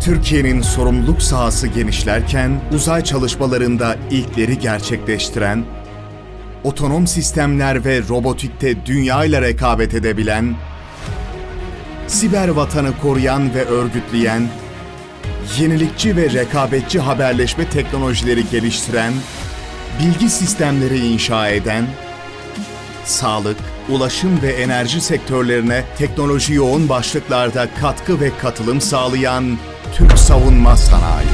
Türkiye'nin sorumluluk sahası genişlerken uzay çalışmalarında ilkleri gerçekleştiren, otonom sistemler ve robotikte dünya ile rekabet edebilen, siber vatanı koruyan ve örgütleyen, yenilikçi ve rekabetçi haberleşme teknolojileri geliştiren, bilgi sistemleri inşa eden, sağlık, ulaşım ve enerji sektörlerine teknoloji yoğun başlıklarda katkı ve katılım sağlayan Türk Savunma Sanayi.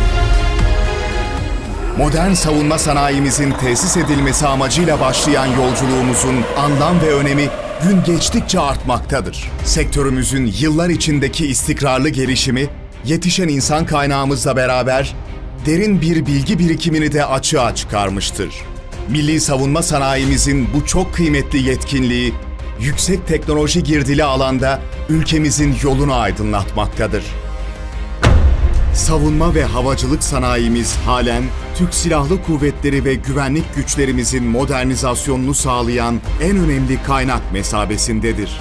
Modern savunma sanayimizin tesis edilmesi amacıyla başlayan yolculuğumuzun anlam ve önemi gün geçtikçe artmaktadır. Sektörümüzün yıllar içindeki istikrarlı gelişimi, yetişen insan kaynağımızla beraber derin bir bilgi birikimini de açığa çıkarmıştır. Milli savunma sanayimizin bu çok kıymetli yetkinliği, yüksek teknoloji girdili alanda ülkemizin yolunu aydınlatmaktadır. Savunma ve havacılık sanayimiz halen Türk Silahlı Kuvvetleri ve güvenlik güçlerimizin modernizasyonunu sağlayan en önemli kaynak mesabesindedir.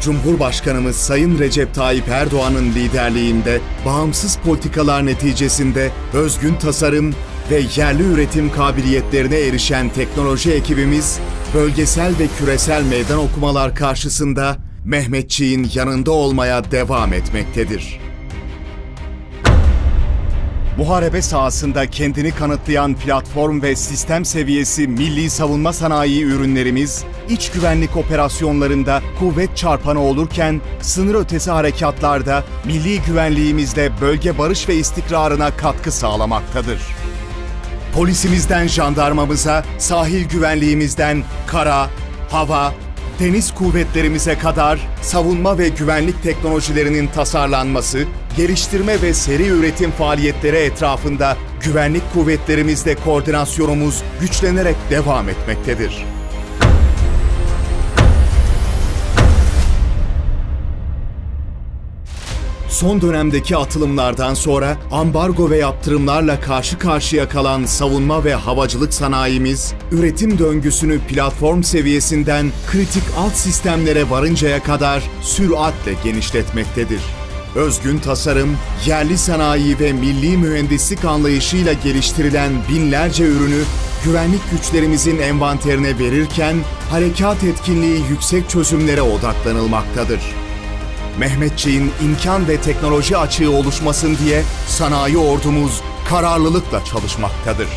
Cumhurbaşkanımız Sayın Recep Tayyip Erdoğan'ın liderliğinde bağımsız politikalar neticesinde özgün tasarım ve yerli üretim kabiliyetlerine erişen teknoloji ekibimiz, bölgesel ve küresel meydan okumalar karşısında Mehmetçiğin yanında olmaya devam etmektedir. Muharebe sahasında kendini kanıtlayan platform ve sistem seviyesi milli savunma sanayi ürünlerimiz, iç güvenlik operasyonlarında kuvvet çarpanı olurken sınır ötesi harekatlarda milli güvenliğimizle bölge barış ve istikrarına katkı sağlamaktadır. Polisimizden jandarmamıza, sahil güvenliğimizden kara, hava, deniz kuvvetlerimize kadar savunma ve güvenlik teknolojilerinin tasarlanması, geliştirme ve seri üretim faaliyetleri etrafında güvenlik kuvvetlerimizle koordinasyonumuz güçlenerek devam etmektedir. Son dönemdeki atılımlardan sonra ambargo ve yaptırımlarla karşı karşıya kalan savunma ve havacılık sanayimiz, üretim döngüsünü platform seviyesinden kritik alt sistemlere varıncaya kadar süratle genişletmektedir. Özgün tasarım, yerli sanayi ve milli mühendislik anlayışıyla geliştirilen binlerce ürünü güvenlik güçlerimizin envanterine verirken harekat etkinliği yüksek çözümlere odaklanılmaktadır. Mehmetçiğin imkan ve teknoloji açığı oluşmasın diye sanayi ordumuz kararlılıkla çalışmaktadır.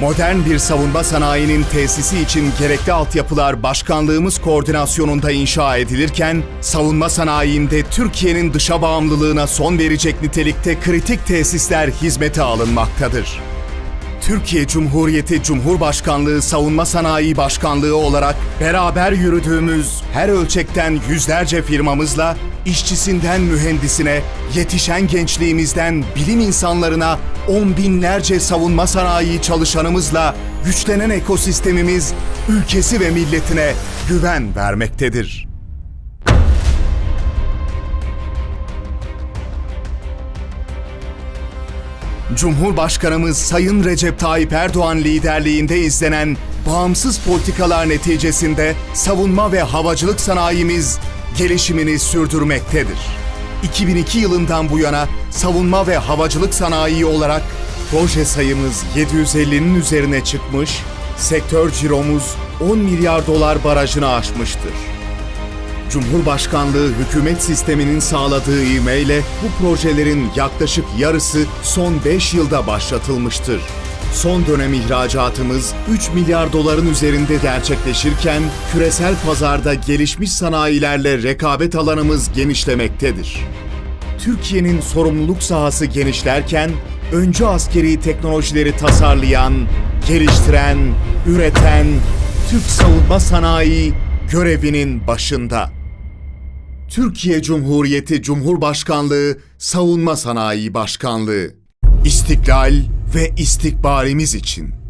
Modern bir savunma sanayinin tesisi için gerekli altyapılar başkanlığımız koordinasyonunda inşa edilirken, savunma sanayinde Türkiye'nin dışa bağımlılığına son verecek nitelikte kritik tesisler hizmete alınmaktadır. Türkiye Cumhuriyeti Cumhurbaşkanlığı Savunma Sanayi Başkanlığı olarak beraber yürüdüğümüz her ölçekten yüzlerce firmamızla işçisinden mühendisine, yetişen gençliğimizden bilim insanlarına on binlerce savunma sanayi çalışanımızla güçlenen ekosistemimiz ülkesi ve milletine güven vermektedir. Cumhurbaşkanımız Sayın Recep Tayyip Erdoğan liderliğinde izlenen bağımsız politikalar neticesinde savunma ve havacılık sanayimiz gelişimini sürdürmektedir. 2002 yılından bu yana savunma ve havacılık sanayi olarak proje sayımız 750'nin üzerine çıkmış, sektör ciromuz 10 milyar dolar barajını aşmıştır. Cumhurbaşkanlığı hükümet sisteminin sağladığı ivmeyle bu projelerin yaklaşık yarısı son 5 yılda başlatılmıştır. Son dönem ihracatımız 3 milyar doların üzerinde gerçekleşirken küresel pazarda gelişmiş sanayilerle rekabet alanımız genişlemektedir. Türkiye'nin sorumluluk sahası genişlerken öncü askeri teknolojileri tasarlayan, geliştiren, üreten Türk savunma sanayi görevinin başında. Türkiye Cumhuriyeti Cumhurbaşkanlığı Savunma Sanayi Başkanlığı. İstiklal ve istikbalimiz için